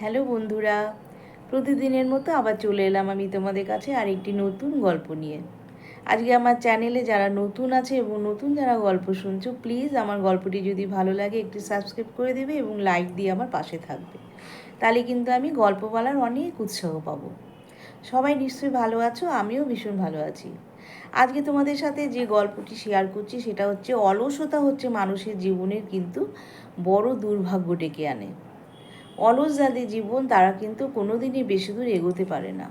Hello বন্ধুরা, প্রতিদিনের মতো আবার চলে এলাম আমি তোমাদের কাছে আর একটি নতুন গল্প নিয়ে। আজকে আমার চ্যানেলে যারা নতুন আছে এবং নতুন যারা গল্প শুনছো প্লিজ আমার গল্পটি যদি ভালো লাগে একটু সাবস্ক্রাইব করে দেবে এবং লাইক দিয়ে আমার পাশে থাকবে। তাহলে কিন্তু আমি গল্প বলার অনেক উৎসাহ পাবো। সবাই নিশ্চয়ই ভালো আছো, আমিও ভীষণ ভালো আছি। আজকে তোমাদের সাথে যে গল্পটি শেয়ার করছি সেটা হচ্ছে, অলসতা হচ্ছে মানুষের জীবনের কিন্তু বড় দুর্ভাগ্য ডেকে আনে। অলস যাদের জীবন তারা কিন্তু কোনোদিনই বেশি দূর এগোতে পারে না।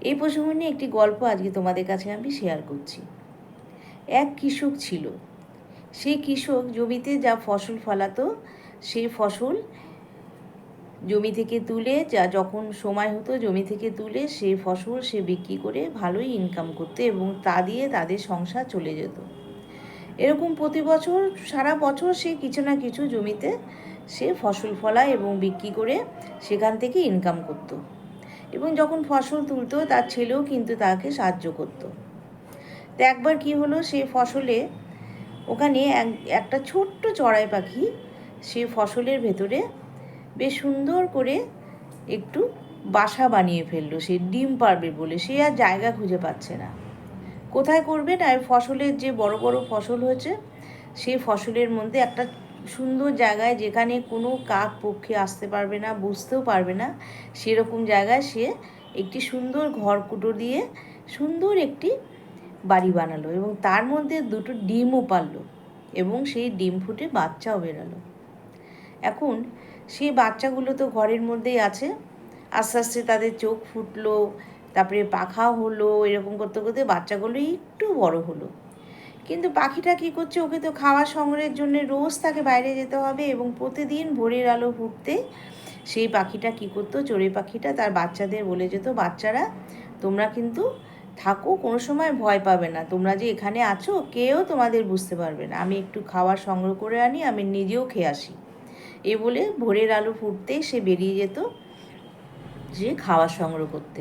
এই প্রসঙ্গ নিয়ে একটি গল্প আজকে তোমাদের কাছে আমি শেয়ার করছি। এক কৃষক ছিল। সেই কৃষক জমিতে যা ফসল ফলাতো সেই ফসল জমি থেকে তুলে, যা যখন সময় হতো জমি থেকে তুলে সেই ফসল সে বিক্রি করে ভালোই ইনকাম করতো এবং তা দিয়ে তাদের সংসার চলে যেত। এরকম প্রতি বছর, সারা বছর সে কিছু না কিছু জমিতে সে ফসল ফলায় এবং বিক্রি করে সেখান থেকে ইনকাম করত। এবং যখন ফসল তুলতো, তার ছেলেও কিন্তু তাকে সাহায্য করত। তো একবার কি হলো, সে ফসলে ওখানে এক, একটা ছোট্ট চড়াই পাখি সে ফসলের ভেতরে বেশ সুন্দর করে একটু বাসা বানিয়ে ফেলল। সে ডিম পারবে বলে। সে আর জায়গা খুঁজে পাচ্ছে না। কোথায় করবে না? ফসলের যে বড় বড় ফসল হয়েছে, সেই ফসলের মধ্যে একটা সুন্দর জায়গায় যেখানে কোনো কাক পক্ষে আসতে পারবে না বুঝতেও পারবে না, সেরকম জায়গায় সে একটি সুন্দর ঘর কুটো দিয়ে সুন্দর একটি বাড়ি বানালো এবং তার মধ্যে দুটো ডিমও পারল এবং সেই ডিম ফুটে বাচ্চাও বেরালো। এখন সেই বাচ্চাগুলো তো ঘরের মধ্যেই আছে। আস্তে আস্তে তাদের চোখ ফুটলো, তারপরে পাখা হলো, এরকম করতে করতে বাচ্চাগুলো একটু বড় হলো। কিন্তু পাখিটা কী করছে? ওকে তো খাওয়া সংগ্রহের জন্য রোজ তাকে বাইরে যেতে হবে এবং প্রতিদিন ভোরের আলো ফুটতে সেই পাখিটা কী করতো? চড়ুই পাখিটা তার বাচ্চাদের বলে যেত, বাচ্চারা, তোমরা কিন্তু থাকো, কোনো সময় ভয় পাবে না। তোমরা যে এখানে আছো, কেউ তোমাদের বুঝতে পারবে না। আমি একটু খাবার সংগ্রহ করে আনি, আমি নিজেও খেয়ে আসি। এ বলে ভোরের আলো ফুটতেই সে বেরিয়ে যেত যে খাওয়া সংগ্রহ করতে।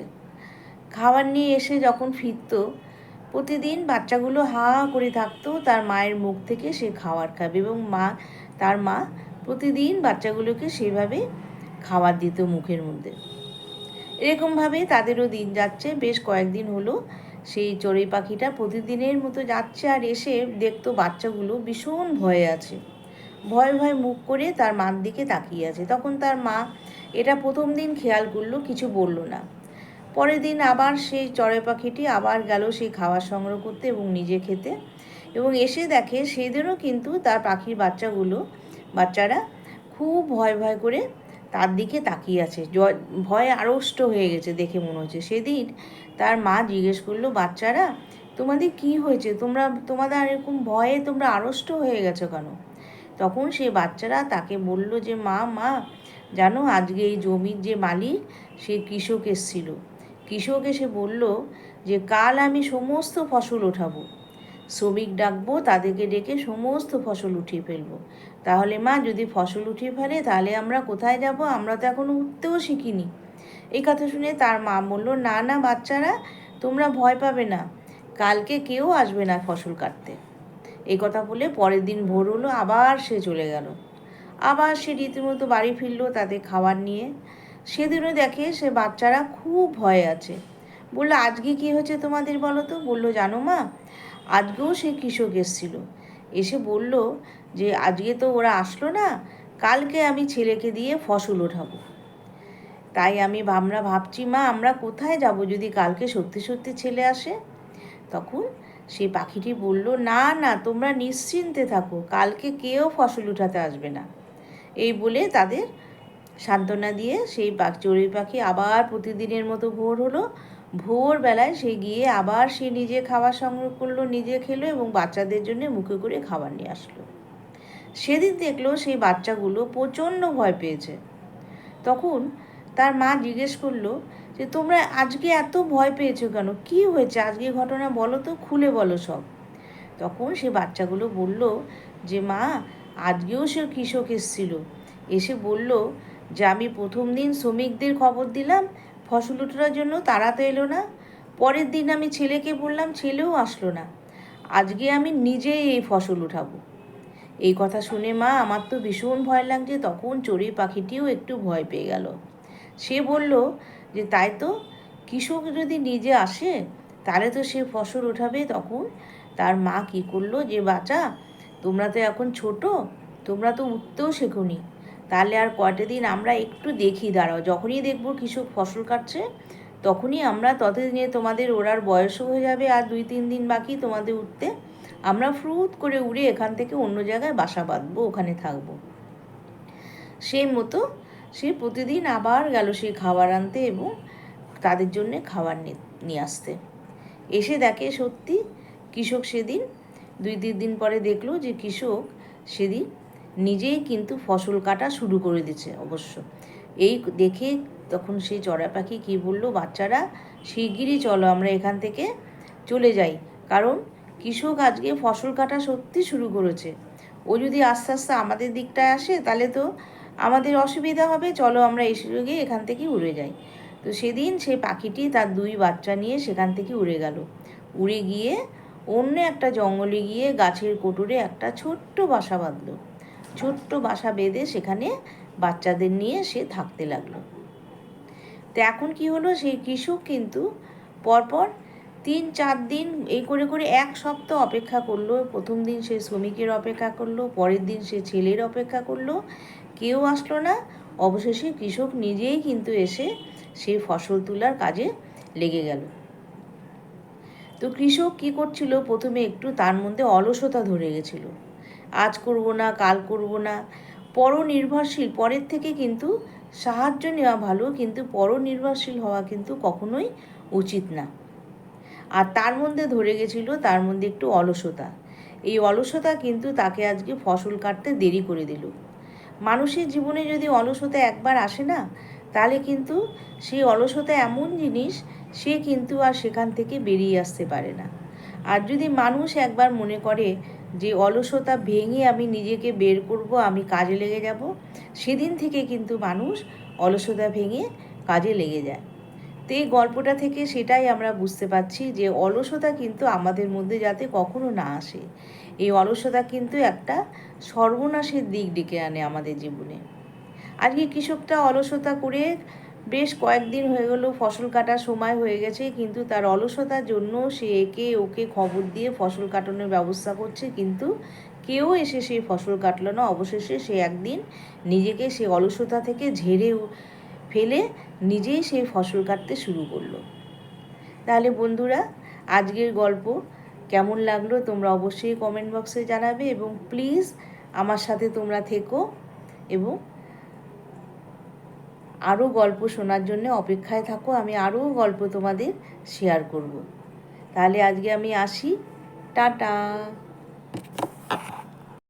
খাবার নিয়ে এসে যখন ফিরতো প্রতিদিন বাচ্চাগুলো হা করে থাকতো, তার মায়ের মুখ থেকে সে খাবার খাবে এবং মা, তার মা প্রতিদিন বাচ্চাগুলোকে সেভাবে খাবার দিত মুখের মধ্যে। এরকমভাবে তাদেরও দিন যাচ্ছে। বেশ কয়েকদিন হলো সেই চড়ুই পাখিটা প্রতিদিনের মতো যাচ্ছে আর এসে দেখতো বাচ্চাগুলো ভীষণ ভয়ে আছে। ভয় ভয় মুখ করে তার মার দিকে তাকিয়ে আছে। তখন তার মা এটা প্রথম দিন খেয়াল করল, কিছু বলল না। পরের দিন আবার সেই চড়াই পাখিটি আবার গেল সেই খাবার সংগ্রহ করতে এবং নিজে খেতে। এবং এসে দেখে সেদিনও কিন্তু তার পাখির বাচ্চাগুলো, বাচ্চারা খুব ভয় ভয় করে তার দিকে তাকিয়ে আছে। ভয়ে আড়ষ্ট হয়ে গেছে দেখে মনে হচ্ছে। সেদিন তার মা জিজ্ঞেস করল, বাচ্চারা, তোমাদের কি হয়েছে? তোমরা, তোমাদের আর এরকম ভয়ে তোমরা আড়ষ্ট হয়ে গেছো কেন? তখন সেই বাচ্চারা তাকে বলল যে, মা মা, জানো আজকে এই জমির যে মালিক, সে কৃষক এসছিল। কৃষক এসে বলল যে, কাল আমি সমস্ত ফসল ওঠাবো শ্রমিক ডাকবো, তাদেরকে ডেকে সমস্ত ফসল উঠিয়ে ফেলব। তাহলে মা, যদি ফসল উঠিয়ে ফেলে, তাহলে আমরা কোথায় যাব? আমরা তো এখনও উঠতেও শিখিনি। এই কথা শুনে তার মা বলল, না না বাচ্চারা, তোমরা ভয় পাবে না। কালকে কেউ আসবে না ফসল কাটতে। এই কথা বলে পরের দিন ভোর হলো, আবার সে চলে গেল। আবার সে রীতিমতো বাড়ি ফিরলো তাদের খাবার নিয়ে। সেদিনও দেখে সে বাচ্চারা খুব ভয়ে আছে। বলল, আজকে কি হয়েছে তোমাদের বলো তো? বলল, জানো মা, আজকেও সে কৃষক এসেছিল। এসে বলল যে, আজকে তো ওরা আসলো না, কালকে আমি ছেলেকে দিয়ে ফসল ওঠাবো। তাই আমি আমরা ভাবছি, মা, আমরা কোথায় যাব যদি কালকে সত্যি সত্যি ছেলে আসে? তখন সেই পাখিটি বলল, না না, তোমরা নিশ্চিন্তে থাকো, কালকে কেউ ফসল উঠাতে আসবে না। এই বলে তাদের সান্ত্বনা দিয়ে সেই পাখি চড়ুই পাখি আবার প্রতিদিনের মতো ভোর হলো। ভোরবেলায় সে গিয়ে আবার সে নিজে খাবার সংগ্রহ করল, নিজে খেলো এবং বাচ্চাদের জন্য মুখে করে খাবার নিয়ে আসলো। সেদিন দেখল সেই বাচ্চাগুলো প্রচণ্ড ভয় পেয়েছে। তখন তার মা জিজ্ঞেস করল যে, তোমরা আজকে এত ভয় পেয়েছ কেন? কি হয়েছে? আজকে ঘটনা বলো তো, খুলে বলো সব। তখন সে বাচ্চাগুলো বলল যে, মা, আজকেও সে কৃষক এসেছিল। এসে বলল যে আমি প্রথম দিন শ্রমিকদের খবর দিলাম, ফসল উঠানোর জন্য তারা তো এলো না। পরের দিন আমি ছেলেকে বললাম, ছেলেও আসলো না। আজকে আমি নিজেই এই ফসল উঠাবো। এই কথা শুনে মা, আমার তো ভীষণ ভয় লাগছে। তখন চড়ুই পাখিটিও একটু ভয় পেয়ে গেল। সে বলল, যে তাই তো, কৃষক যদি নিজে আসে, তাহলে তো সে ফসল উঠাবে তখন। তার মা কি করল যে বাচ্চা তোমরা তো এখন ছোট, তোমরা তো উঠতেও শেখোনি। তাহলে আর কয়টা দিন আমরা একটু দেখি, দাঁড়াও। যখনই দেখব কৃষক ফসল কাটছে, তখনই আমরা ততদিনে তোমাদের ওড়ার বয়সও হয়ে যাবে আর দুই তিন দিন বাকি তোমাদের উঠতে আমরা ফ্রুত করে উড়ে এখান থেকে অন্য জায়গায় বাসা বাঁধবো, ওখানে থাকব। সেই মতো সে প্রতিদিন আবার গেল সেই খাবার আনতে এবং তাদের জন্যে খাবার নিয়ে আসতে। এসে দেখে সত্যি কৃষক সেদিন দুই তিন দিন পরে দেখল যে কৃষক সেদিন নিজেই কিন্তু ফসল কাটা শুরু করে দিচ্ছে অবশ্য। এই দেখে তখন সেই চড়া পাখি কী বলল, বাচ্চারা, শিগগিরই চলো, আমরা এখান থেকে চলে যাই। কারণ কৃষক আজকে ফসল কাটা সত্যি শুরু করেছে। ও যদি আস্তে আস্তে আমাদের দিকটায় আসে, তাহলে তো আমাদের অসুবিধা হবে, চলো আমরা এসে গিয়ে এখান থেকে উড়ে যাই। তো সেদিন সেই পাখিটি তার দুই বাচ্চা নিয়ে সেখান থেকে উড়ে গেল। উড়ে গিয়ে অন্য একটা জঙ্গলে গিয়ে গাছের কোটরে একটা ছোট্ট বাসা বাঁধলো। ছোট্ট বাসা বেঁধে সেখানে বাচ্চাদের নিয়ে সে থাকতে লাগল। তো এখন কি হলো? সেই কৃষক কিন্তু পরপর তিন চার দিন এই করে করে এক সপ্তাহ অপেক্ষা করল। প্রথম দিন সে শ্রমিকের অপেক্ষা করল, পরের দিন সে ছেলের অপেক্ষা করল। কেউ আসলো না। অবশেষে কৃষক নিজেই কিন্তু এসে সেই ফসল তোলার কাজে লেগে গেল। তো কৃষক কি করছিল? প্রথমে একটু তার মধ্যে অলসতা ধরে গেছিল। আজ করব না, কাল করব না। পরনির্ভরশীল, পরের থেকে কিন্তু সাহায্য নেওয়া ভালো, কিন্তু পরনির্ভরশীল হওয়া কিন্তু কখনোই উচিত না। আর তার মধ্যে ধরে গেছিল, তার মধ্যে একটু অলসতা। এই অলসতা কিন্তু তাকে আজকে ফসল কাটতে দেরি করে দিল। মানুষের জীবনে যদি অলসতা একবার আসে না, তাহলে কিন্তু সেই অলসতা এমন জিনিস, সে কিন্তু আর সেখান থেকে বেরিয়ে আসতে পারে না। আর যদি মানুষ একবার মনে করে যে অলসতা ভেঙে আমি নিজেকে বের করব, আমি কাজে লেগে যাব, সেদিন থেকে কিন্তু মানুষ অলসতা ভেঙে কাজে লেগে যায়। তো এই গল্পটা থেকে সেটাই আমরা বুঝতে পারছি যে অলসতা কিন্তু আমাদের মধ্যে যাতে কখনো না আসে। এই অলসতা কিন্তু একটা সর্বনাশের দিক ডেকে আনে আমাদের জীবনে। আজকে কৃষকটা অলসতা করে বেশ কয়েকদিন হয়ে গেল, ফসল কাটার সময় হয়ে গেছে, কিন্তু তার অলসতার জন্য সে একে ওকে খবর দিয়ে ফসল কাটানোর ব্যবস্থা করছে, কিন্তু কেউ এসে সেই ফসল কাটলো না। অবশেষে সে একদিন নিজেকে সে অলসতা থেকে ঝেড়ে ফেলে নিজেই সেই ফসল কাটতে শুরু করল। তাহলে বন্ধুরা, আজকের গল্প কেমন লাগল তোমরা অবশ্যই কমেন্ট বক্সে জানাবে এবং প্লিজ আমার সাথে তোমরা থেকো এবং আরও গল্প শোনার জন্য অপেক্ষায় থাকো, আমি আরও গল্প তোমাদের শেয়ার করব। তাহলে আজকে আমি আসি। টাটা।